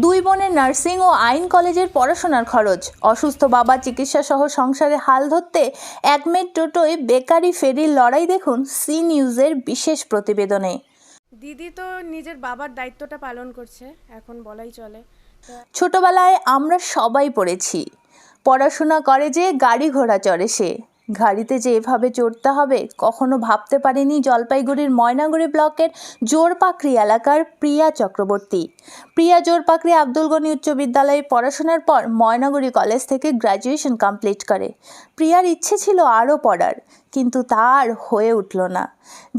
দুই বোনের নার্সিং ও আইন কলেজের পড়াশোনার খরচ। অসুস্থ বাবা চিকিৎসা সহ সংসারে হাল ধরতে এক মেট টোটোয় বেকারি ফেরির লড়াই দেখুন সি নিউজের বিশেষ প্রতিবেদনে। দিদি তো নিজের বাবার দায়িত্বটা পালন করছে এখন বলাই চলে। ছোটবেলায় আমরা সবাই পড়েছি। পড়াশোনা করে যে গাড়ি ঘোড়া চড়ে সে। গাড়িতে যে এভাবে চড়তে হবে, কখনো ভাবতে পারেনি জলপাইগুড়ির ময়নাগুড়ি ব্লকের জোরপাকড়ি এলাকার প্রিয়া চক্রবর্তী। প্রিয়া জোরপাকড়ি আব্দুল গনি উচ্চ বিদ্যালয়ে পড়াশোনার পর ময়নাগুড়ি কলেজ থেকে গ্র্যাজুয়েশন কমপ্লিট করে। প্রিয়ার ইচ্ছে ছিল আরও পড়ার, কিন্তু তার হয়ে উঠল না।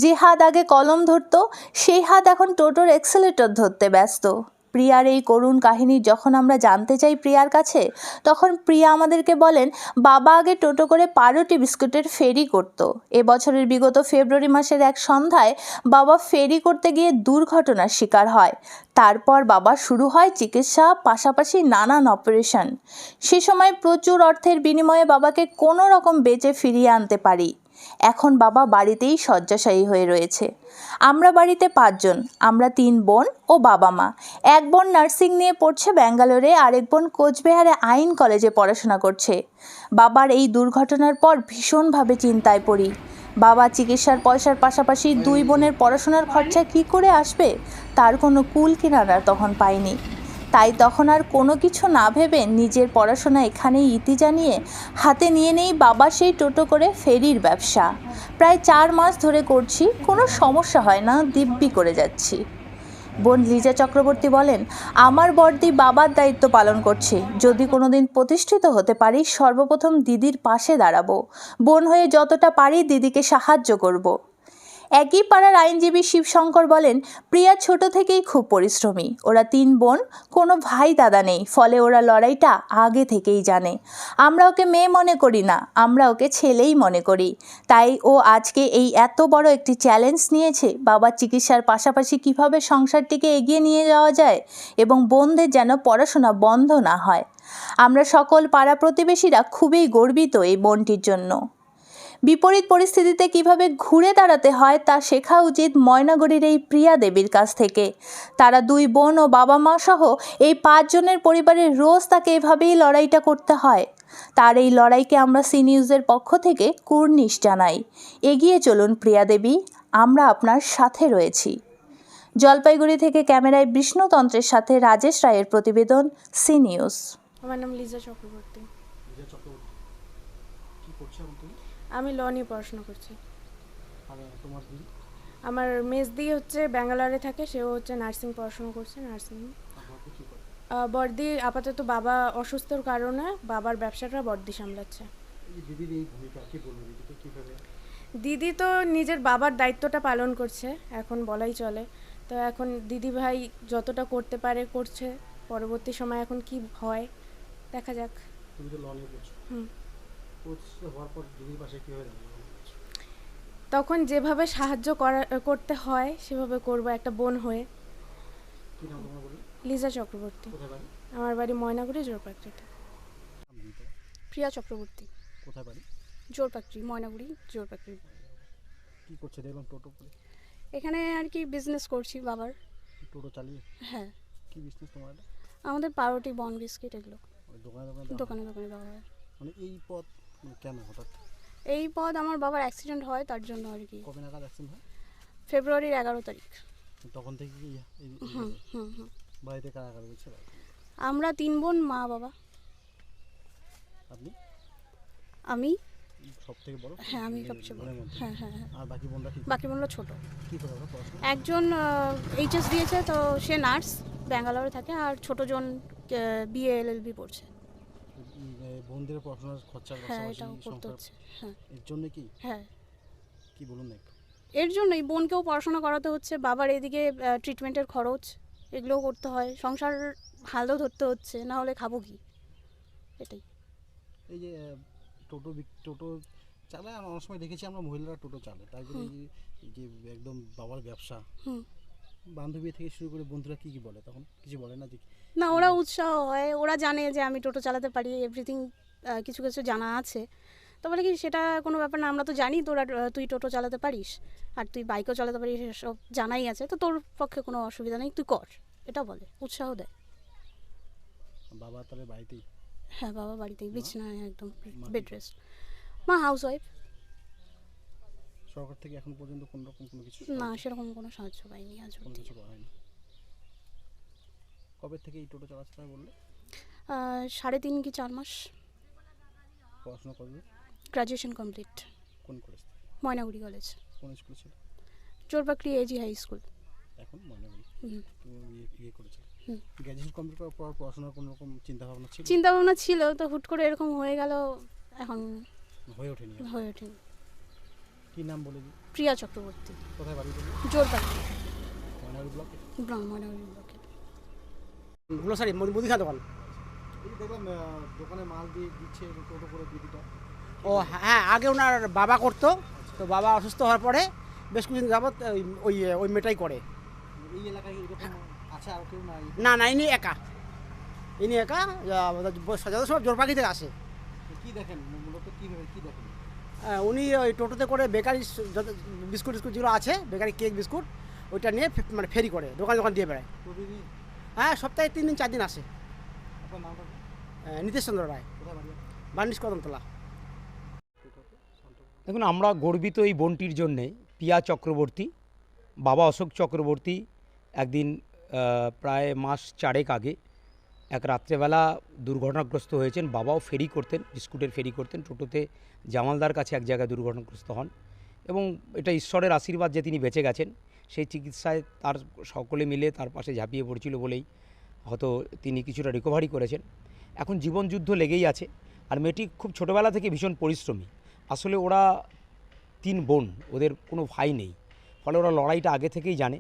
যে হাত আগে কলম ধরতো, সেই হাত এখন টোটোর এক্সেলেটর ধরতে ব্যস্ত। প্রিয়ার এই করুণ কাহিনী যখন আমরা জানতে চাই প্রিয়ার কাছে, তখন প্রিয়া আমাদেরকে বলেন, বাবা আগে টোটো করে পারোটি বিস্কুটের ফেরি করত। এবছরের বিগত ফেব্রুয়ারি মাসের এক সন্ধ্যায় বাবা ফেরি করতে গিয়ে দুর্ঘটনার শিকার হয়। তারপর বাবা শুরু হয় চিকিৎসা, পাশাপাশি নানান অপারেশন। সে সময় প্রচুর অর্থের বিনিময়ে বাবাকে কোনো রকম বেঁচে ফিরিয়ে আনতে পারি। এখন বাবা বাড়িতেই শয্যাশায়ী হয়ে রয়েছে। আমরা বাড়িতে পাঁচজন, আমরা তিন বোন ও বাবা মা। এক বোন নার্সিং নিয়ে পড়ছে ব্যাঙ্গালোরে, আরেক বোন কোচবিহারে আইন কলেজে পড়াশোনা করছে। বাবার এই দুর্ঘটনার পর ভীষণভাবে চিন্তায় পড়ি। বাবা চিকিৎসার পয়সার পাশাপাশি দুই বোনের পড়াশোনার খরচা কী করে আসবে, তার কোনো কুল কিনারা তখন পাইনি। তাই তখন আর কোনো কিছু না ভেবে নিজের পড়াশোনা এখানেই ইতি জানিয়ে হাতে নিয়ে নেই বাবা সেই টোটো করে ফেরির ব্যবসা। প্রায় চার মাস ধরে করছি, কোনো সমস্যা হয় না, দিব্যি করে যাচ্ছি। বোন লিজা চক্রবর্তী বলেন, আমার বর্দি বাবার দায়িত্ব পালন করছে। যদি কোনোদিন প্রতিষ্ঠিত হতে পারি, সর্বপ্রথম দিদির পাশে দাঁড়াবো। বোন হয়ে যতটা পারি দিদিকে সাহায্য করব। একই পাড়ার আইনজীবী শিবশঙ্কর বলেন, প্রিয়া ছোট থেকেই খুব পরিশ্রমী। ওরা তিন বোন, কোনো ভাই দাদা নেই, ফলে ওরা লড়াইটা আগে থেকেই জানে। আমরা ওকে মেয়ে মনে করি না, আমরা ওকে ছেলেই মনে করি। তাই ও আজকে এই এত বড় একটি চ্যালেঞ্জ নিয়েছে বাবার চিকিৎসার পাশাপাশি কীভাবে সংসারটিকে এগিয়ে নিয়ে যাওয়া যায় এবং বোনদের যেন পড়াশোনা বন্ধ না হয়। আমরা সকল পাড়া প্রতিবেশীরা খুবই গর্বিত এই বোনটির জন্য। বিপরীত পরিস্থিতিতে কীভাবে ঘুরে দাঁড়াতে হয় তা শেখা উচিত ময়নাগরীর এই প্রিয়া দেবীর কাছ থেকে। তারা দুই বোন ও বাবা মা সহ এই পাঁচজনের পরিবারের রোজ তাকে এভাবেই লড়াইটা করতে হয়। তার এই লড়াইকে আমরা সি নিউজের পক্ষ থেকে কুর্নিশ জানাই। এগিয়ে চলুন প্রিয়া দেবী, আমরা আপনার সাথে রয়েছি। জলপাইগুড়ি থেকে ক্যামেরায় বিষ্ণুতন্ত্রের সাথে রাজেশ রায়ের প্রতিবেদন সি নিউজ। আমার নাম লিজা চক্রবর্তী বিজয় চক্রবর্তী কী করছ এখন তুমি আমি ল নিয়ে পড়াশোনা করছি। তোমার দিদি আমার মেজ দিয়ে হচ্ছে ব্যাঙ্গালোরে থাকে সেও হচ্ছে নার্সিং পড়াশোনা করছে নার্সিং। বর্দি আপাতত বাবা অসুস্থর কারণে বাবার ব্যবসাটা বর্দি সামলাচ্ছে। দিদি তো নিজের বাবার দায়িত্বটা পালন করছে এখন বলাই চলে। তো এখন দিদি ভাই যতটা করতে পারে করছে। পরবর্তী সময় এখন কি হয় দেখা যাক। হুম। প্রতিষ্ঠিত হওয়ার পর দিদির পাশে কীভাবে দাঁড়াবে তখন যেভাবে সাহায্য করা করতে হয় সেভাবে করব একটা বোন হয়ে। কী নাম তোমার বলি লিজা চক্রবর্তী। কোথায় বাড়ি? আমার বাড়ি ময়নাগুড়ি জোরপাকড়িতে। প্রিয়া চক্রবর্তী। কোথায় বাড়ি? জোরপাকড়ি ময়নাগুড়ি জোরপাকড়ি। কী করছে দেখলাম টোটো করে। এখানে আর কি বিজনেস করছি বাবার। টোটো চালিয়ে? হ্যাঁ। কী বিজনেস তোমার এটা? আমাদের পাউরুটি বন বিস্কিট এগুলো। ওই দোকানে দোকানে দেওয়া হয়? দোকানে দোকানে দেওয়া হয় মানে এই পথ কেন হঠাৎ? এই পদ আমার বাবার অ্যাক্সিডেন্ট হয় তার জন্য আর কি। কবে নাগাদ অ্যাক্সিডেন্ট হয়? ফেব্রুয়ারির এগারো তারিখ। তখন থেকে কি বাড়িতে কারা কারা রয়েছে? আমরা তিন বোন মা বাবা। আপনি? আমি? সব থেকে বড়? হ্যাঁ আমি সবচেয়ে বড়। হ্যাঁ হ্যাঁ হ্যাঁ। আর বাকি বোনরা কি? বাকি বোনরা ছোট। কী করে ওরা পড়াশোনা? একজন এইচএস দিয়েছে তো সে নার্স ব্যাঙ্গালোরে থাকে আর ছোটজন বিএ এলএলবি পড়ছে। বোনদের পড়াশোনার খরচার হ্যাঁ এটাও করতে হচ্ছে হ্যাঁ। এর জন্য কি? হ্যাঁ। কি বলুন না একটু? এর জন্যই বোনকেও পড়াশোনা করাতে হচ্ছে বাবার এদিকে ট্রিটমেন্টের খরচ এগুলোও করতে হয়। সংসার হালও ধরতে হচ্ছে না হলে খাব কি? এটাই। এই যে টোটো টোটো চালায় অনেক সময় দেখেছি আমরা মহিলারা টোটো চালায়। তাই বলে এই যে- একদম বাবার ব্যবসা। হুম। বান্ধবী থেকে শুরু করে বন্ধুরা কি কি বলে? তখন কিছু বলে না যে না ওরা উৎসাহ হয় ওরা জানে যে আমি টোটো চালাতে পারি এভরিথিং কিছু কিছু জানা আছে। তো বলে কি সেটা কোনো ব্যাপার না আমরা তো জানি তোরা তুই টোটো চালাতে পারিস আর তুই বাইকও চালাতে পারিস সব জানাই আছে তো তোর পক্ষে কোনো অসুবিধা নেই তুই কর এটা বলে উৎসাহ দেয় বাবা তাহলে বাড়িতেই? হ্যাঁ বাবা বাড়িতেই বিছনায় একদম বেড রেস্ট। মা হাউস ওয়াইফ সরকার থেকে এখন পর্যন্ত কোনো রকম কোনো কিছু না সেরকম কোনো সাহায্য পাইনি আজ অবধি। কবে থেকে এই টোটো চালাচ্ছে বললে? সাড়ে তিন কি চার মাস। পড়াশোনা করবে? গ্রাজুয়েশন কমপ্লিট কোন কলেজ ময়নাগুড়ি কলেজ কোন স্কুলে ছিল? চোরবাকড়ি এজি হাই স্কুল এখন ময়নাগুড়ি। ইয়ে করেছিল কমপ্লিট করার পর পড়াশোনার কোনো রকম চিন্তা ভাবনা ছিল? চিন্তা ভাবনা ছিল তো হুট করে এরকম হয়ে গেল এখন হয়ে ওঠেনি হয়ে ওঠেনি। কি নাম বলে দিই প্রিয়া চক্রবর্তী। কোথায় বাড়ি জোরবাকড়ি ময়নাগুড়ি ব্লকে? ময়নাগুড়ি ব্লকে। গ্লোসারি মুদিখানা দোকান। দেখলাম দোকানে মাল দিয়ে দিচ্ছে টোটো করে দিদিটা। ও হ্যাঁ আগে ওনার বাবা করতো তো বাবা অসুস্থ হওয়ার পরে বেশ কিছুদিন যাবৎ ওই ওই মেয়েটাই করে। এই এলাকায় এরকম আছে আর কেউ নাই? না না ইনি একা। ইনি একা যত সব জোরপাখি থেকে আসে। কি দেখেন? মূলত কীভাবে কি দেখেন? উনি ওই টোটোতে করে বেকারি যত বিস্কুট টিস্কুট যেগুলো আছে বেকারি কেক বিস্কুট ওইটা নিয়ে মানে ফেরি করে দোকান দোকান দিয়ে বেড়ায়। হ্যাঁ সপ্তাহে তিন দিন চার দিন আসে আপনার নামটা কি? আহ, নীতিশ চন্দ্র রায়? বার্নিশ কদমতলা। দেখুন আমরা গর্বিত এই বোনটির জন্যে পিয়া চক্রবর্তী বাবা অশোক চক্রবর্তী একদিন প্রায় মাস চারেক আগে এক রাত্রেবেলা দুর্ঘটনাগ্রস্ত হয়েছেন। বাবাও ফেরি করতেন বিস্কুটের ফেরি করতেন টোটোতে জামালদার কাছে এক জায়গায় দুর্ঘটনাগ্রস্ত হন এবং এটা ঈশ্বরের আশীর্বাদ যে তিনি বেঁচে গেছেন সেই চিকিৎসায় তার সকলে মিলে তার পাশে ঝাঁপিয়ে পড়ছিল বলেই হয়তো তিনি কিছুটা রিকভারি করেছেন। এখন জীবনযুদ্ধ লেগেই আছে আর মেয়েটি খুব ছোটোবেলা থেকে ভীষণ পরিশ্রমী। আসলে ওরা তিন বোন ওদের কোনো ভাই নেই। ফলে ওরা লড়াইটা আগে থেকেই জানে।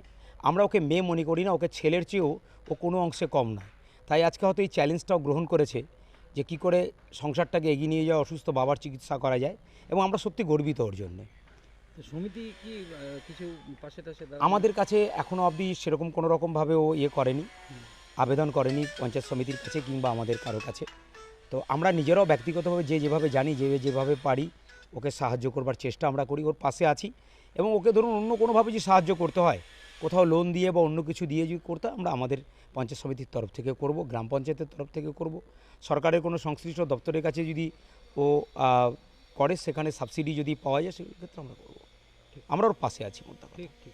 আমরা ওকে মেয়ে মনে করি না ওকে ছেলের চেয়েও ও কোনো অংশে কম নয় তাই আজকে হয়তো এই চ্যালেঞ্জটাও গ্রহণ করেছে যে কি করে সংসারটাকে এগিয়ে নিয়ে যাওয়া অসুস্থ বাবার চিকিৎসা করা যায় এবং আমরা সত্যি গর্বিত ওর জন্যে। সমিতি কি কিছু পাশে টাশে আমাদের কাছে এখনও অবধি সেরকম কোনো রকমভাবে ও ইয়ে করেনি। আবেদন করেনি পঞ্চায়েত সমিতির কাছে কিংবা আমাদের কারও কাছে। তো আমরা নিজেরাও ব্যক্তিগতভাবে যে যেভাবে জানি, যে যেভাবে পারি, ওকে সাহায্য করবার চেষ্টা আমরা করি, ওর পাশে আছি। এবং ওকে ধরুন অন্য কোনোভাবে যদি সাহায্য করতে হয়, কোথাও লোন দিয়ে বা অন্য কিছু দিয়ে যদি করতে আমরা আমাদের পঞ্চায়েত সমিতির তরফ থেকে করব, গ্রাম পঞ্চায়েতের তরফ থেকে করব। সরকারের কোনো সংশ্লিষ্ট দপ্তরের কাছে যদি ও করে, সেখানে সাবসিডি যদি পাওয়া যায়, সেক্ষেত্রে আমরা করব। আমরা ওর পাশে আছি মোদ্দা ঠিক ঠিক।